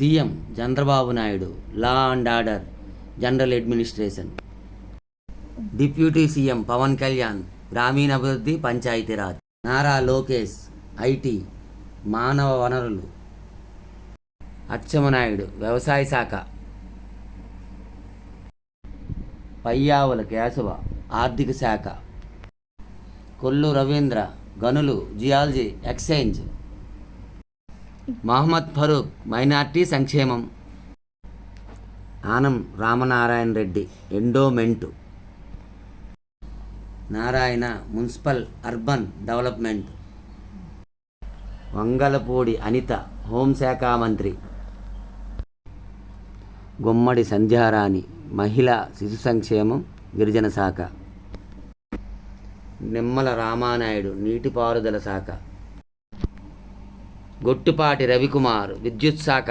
CM Chandrababu Naidu law and order general administration. Deputy CM Pawan Kalyan గ్రామీణాభివృద్ధి Panchayati Raj Nara Lokesh IT మానవ వనరులు. అచ్చమనాయుడు వ్యవసాయ శాఖ. పయ్యావుల కేశవ ఆర్థిక శాఖ. కొల్లు రవీంద్ర గనులు geology exchange. Mohammed Farooq minority సంక్షేమం. Anam Ramanarayana Reddy endowment. Narayana municipal urban development. Vangalapudi Anitha హోంశాఖ మంత్రి. గుమ్మడి సంధ్యారాణి మహిళా శిశు సంక్షేమం గిరిజన శాఖ. నిమ్మల రామానాయుడు నీటిపారుదల శాఖ. గొట్టుపాటి రవికుమార్ విద్యుత్ శాఖ.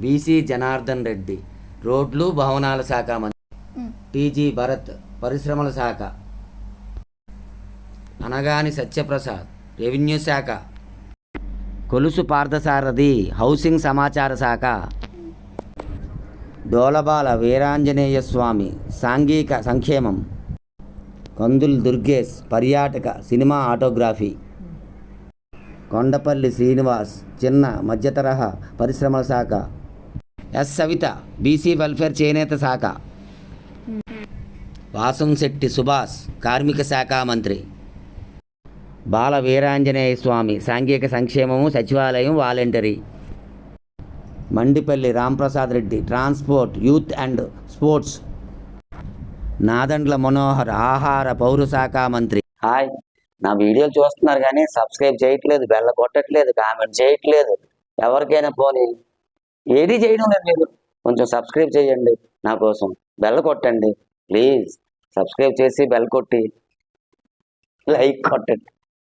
బీసీ జనార్దన్ రెడ్డి రోడ్లు భవనాల శాఖ మంత్రి. టీజీ భరత్ పరిశ్రమల శాఖ. అనగాని సత్యప్రసాద్ రెవెన్యూ శాఖ. కొలుసు పార్థసారథి హౌసింగ్ సమాచార శాఖ. డోలబాల వీరాంజనేయ స్వామి సాంఘిక సంక్షేమం. కందుల్ దుర్గేష్ పర్యాటక సినిమా ఆటోగ్రఫీ. కొండపల్లి శ్రీనివాస్ చిన్న మధ్యతరహా పరిశ్రమల శాఖ. ఎస్ సవిత బీసీ వెల్ఫేర్ చేనేత శాఖ. వాసంశెట్టి సుభాష్ కార్మిక శాఖ మంత్రి. బాల వీరాంజనేయ స్వామి సాంఘిక సంక్షేమము సచివాలయం volunteer. Mandipalli Ramprasad Reddy transport youth and sports. Nadendla Manohar ఆహార పౌర శాఖ మంత్రి. హాయ్. నా వీడియోలు చూస్తున్నారు కానీ సబ్స్క్రైబ్ చేయట్లేదు బెల్ల కొట్టట్లేదు కామెంట్ చేయట్లేదు. ఎవరికైనా పోనీ ఏది చేయడం లేదు మీరు. కొంచెం సబ్స్క్రైబ్ చేయండి నా కోసం. బెల్ల కొట్టండి ప్లీజ్. సబ్స్క్రైబ్ చేసి బెల్ కొట్టి లైక్ కొట్టండి.